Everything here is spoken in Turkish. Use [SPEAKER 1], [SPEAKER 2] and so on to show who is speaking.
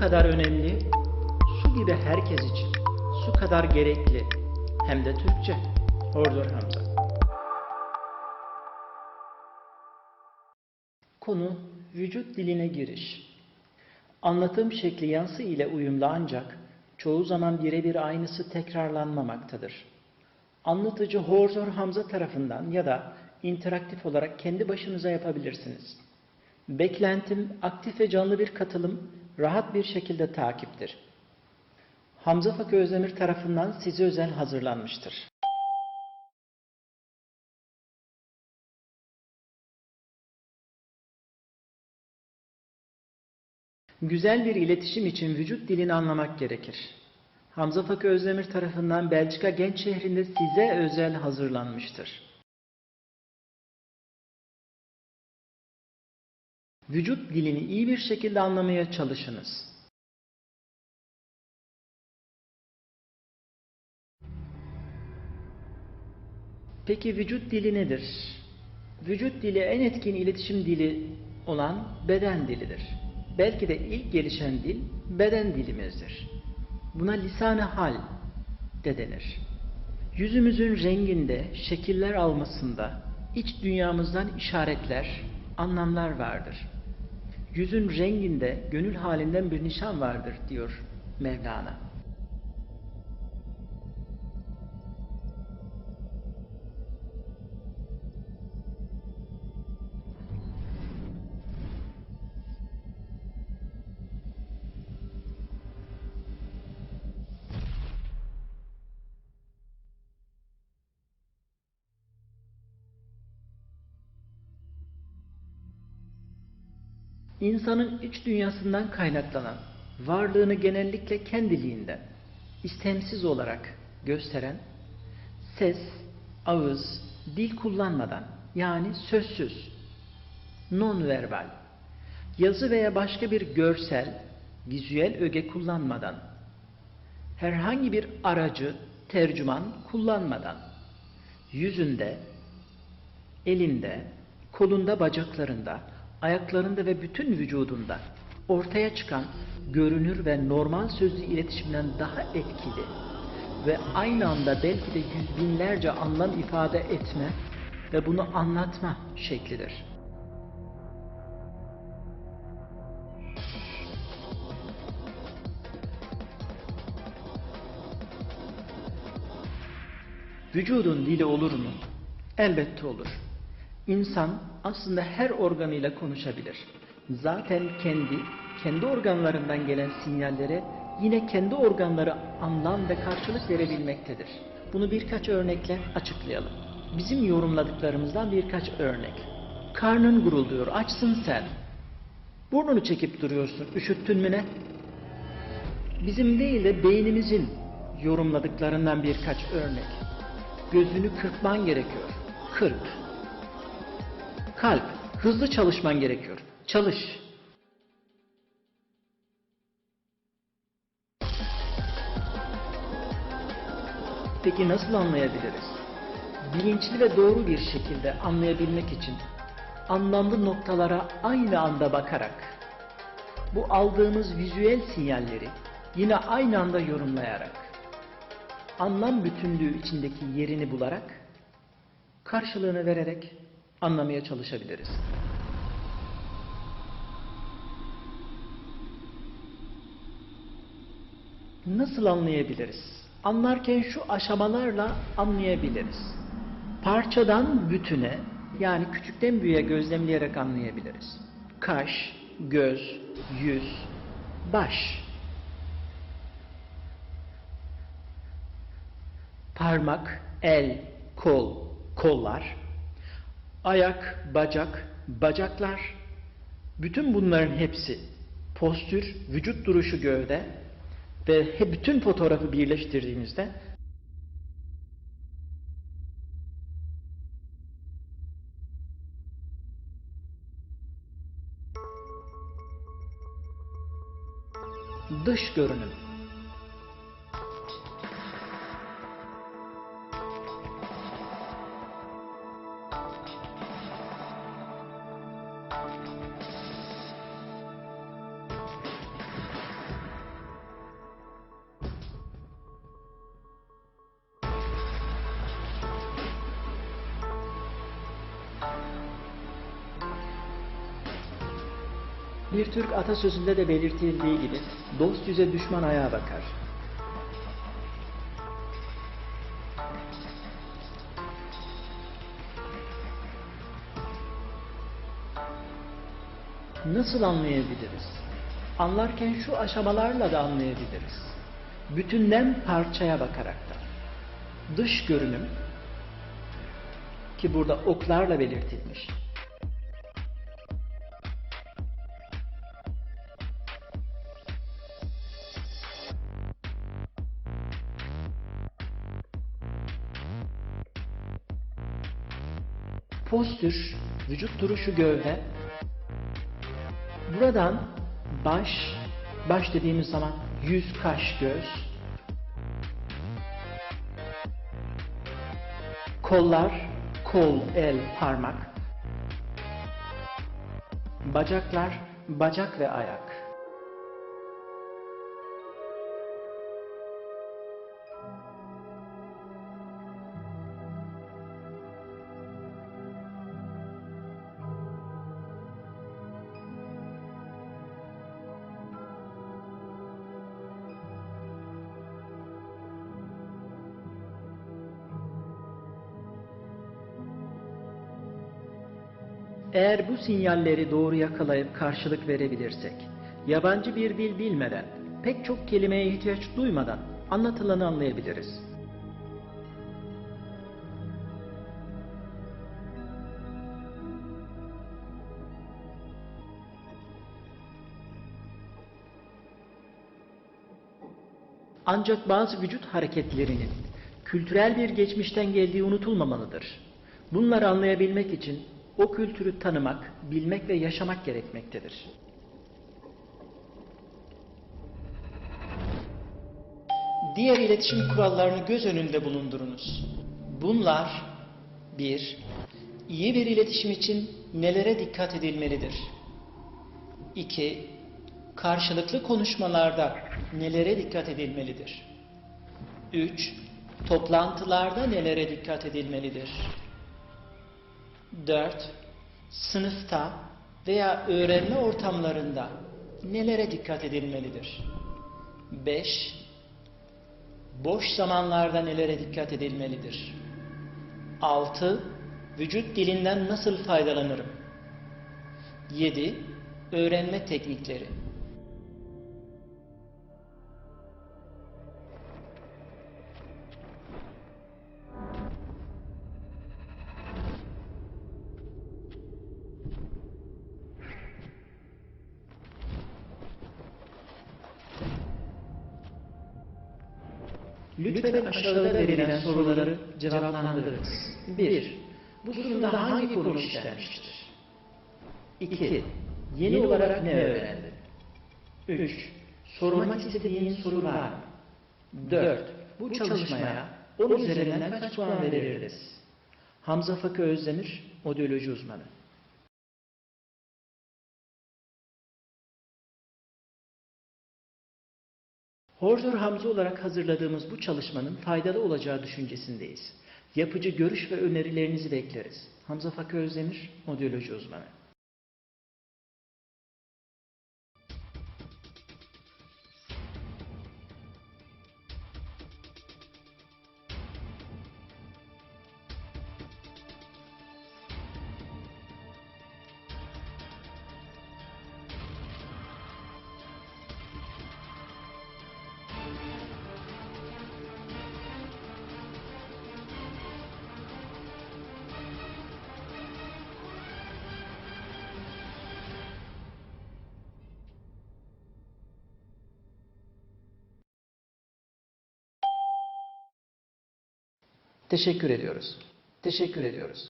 [SPEAKER 1] kadar önemli, su gibi herkes için, su kadar gerekli, hem de Türkçe. Hordor Hamza. Konu vücut diline giriş. Anlatım şekli yansı ile uyumlu ancak çoğu zaman birebir aynısı tekrarlanmamaktadır. Anlatıcı Horzor Hamza tarafından ya da interaktif olarak kendi başınıza yapabilirsiniz. Beklentim aktif ve canlı bir katılım, rahat bir şekilde takiptir. Hamza Fakı Özdemir tarafından size özel hazırlanmıştır. Güzel bir iletişim için vücut dilini anlamak gerekir. Hamza Fakı Özdemir tarafından Belçika Genç şehrinde size özel hazırlanmıştır. Vücut dilini iyi bir şekilde anlamaya çalışınız. Peki vücut dili nedir? Vücut dili en etkin iletişim dili olan beden dilidir. Belki de ilk gelişen dil beden dilimizdir. Buna lisan-ı hal de denir. Yüzümüzün renginde, şekiller almasında, iç dünyamızdan işaretler, anlamlar vardır. Yüzün renginde, gönül halinden bir nişan vardır diyor Mevlana. İnsanın iç dünyasından kaynaklanan, varlığını genellikle kendiliğinden, istemsiz olarak gösteren, ses, ağız, dil kullanmadan, yani sözsüz, non-verbal, yazı veya başka bir görsel, vizüel öge kullanmadan, herhangi bir aracı, tercüman kullanmadan, yüzünde, elinde, kolunda, bacaklarında, ayaklarında ve bütün vücudunda ortaya çıkan görünür ve normal sözlü iletişimden daha etkili ve aynı anda belki de yüz binlerce anlam ifade etme ve bunu anlatma şeklidir. Vücudun dili olur mu? Elbette olur. İnsan aslında her organıyla konuşabilir. Zaten kendi, kendi organlarından gelen sinyallere yine kendi organları anlam ve karşılık verebilmektedir. Bunu birkaç örnekle açıklayalım. Bizim yorumladıklarımızdan birkaç örnek. Karnın gurulduyor, açsın sen. Burnunu çekip duruyorsun, üşüttün mü ne? Bizim değil de beynimizin yorumladıklarından birkaç örnek. Gözünü kırpman gerekiyor. Kırp. Kalp, hızlı çalışman gerekiyor. Çalış. Peki nasıl anlayabiliriz? Bilinçli ve doğru bir şekilde anlayabilmek için anlamlı noktalara aynı anda bakarak bu aldığımız vizüel sinyalleri yine aynı anda yorumlayarak anlam bütünlüğü içindeki yerini bularak karşılığını vererek anlamaya çalışabiliriz. Nasıl anlayabiliriz? Anlarken şu aşamalarla anlayabiliriz. Parçadan bütüne yani küçükten büyüğe gözlemleyerek anlayabiliriz. Kaş, göz, yüz, baş. Parmak, el, kol, kollar, ayak, bacak, bacaklar, bütün bunların hepsi postür, vücut duruşu gövde ve bütün fotoğrafı birleştirdiğimizde dış görünüm Bir Türk atasözünde de belirtildiği gibi dost yüze düşman ayağa bakar. Nasıl anlayabiliriz? Anlarken şu aşamalarla da anlayabiliriz. Bütünden parçaya bakarak da. Dış görünüm ki burada oklarla belirtilmiş. Postür, vücut duruşu gövde. Buradan baş, baş dediğimiz zaman yüz, kaş, göz. Kollar, kol, el, parmak. Bacaklar, bacak ve ayak. Eğer bu sinyalleri doğru yakalayıp karşılık verebilirsek, yabancı bir dil bilmeden, pek çok kelimeye ihtiyaç duymadan anlatılanı anlayabiliriz. Ancak bazı vücut hareketlerinin kültürel bir geçmişten geldiği unutulmamalıdır. Bunları anlayabilmek için o kültürü tanımak, bilmek ve yaşamak gerekmektedir. Diğer iletişim kurallarını göz önünde bulundurunuz. Bunlar 1. İyi bir iletişim için nelere dikkat edilmelidir? 2. Karşılıklı konuşmalarda nelere dikkat edilmelidir? 3. Toplantılarda nelere dikkat edilmelidir? 4. Sınıfta veya öğrenme ortamlarında nelere dikkat edilmelidir? 5. Boş zamanlarda nelere dikkat edilmelidir? 6. Vücut dilinden nasıl faydalanırım? 7. Öğrenme teknikleri. Lütfen aşağıda verilen soruları cevaplandırınız. 1. Bu durumda hangi konu işlenmiştir? 2. Yeni olarak ne öğrendin? 3. Sormak istediğin soru var mı? 4. Bu çalışmaya 10 üzerinden kaç puan veririz? Hamza Fakı Özdemir, Odyoloji uzmanı. Hordur Hamza olarak hazırladığımız bu çalışmanın faydalı olacağı düşüncesindeyiz. Yapıcı görüş ve önerilerinizi bekleriz. Hamza Fakı Özdemir, Odyoloji uzmanı. Teşekkür ediyoruz. Teşekkür ediyoruz.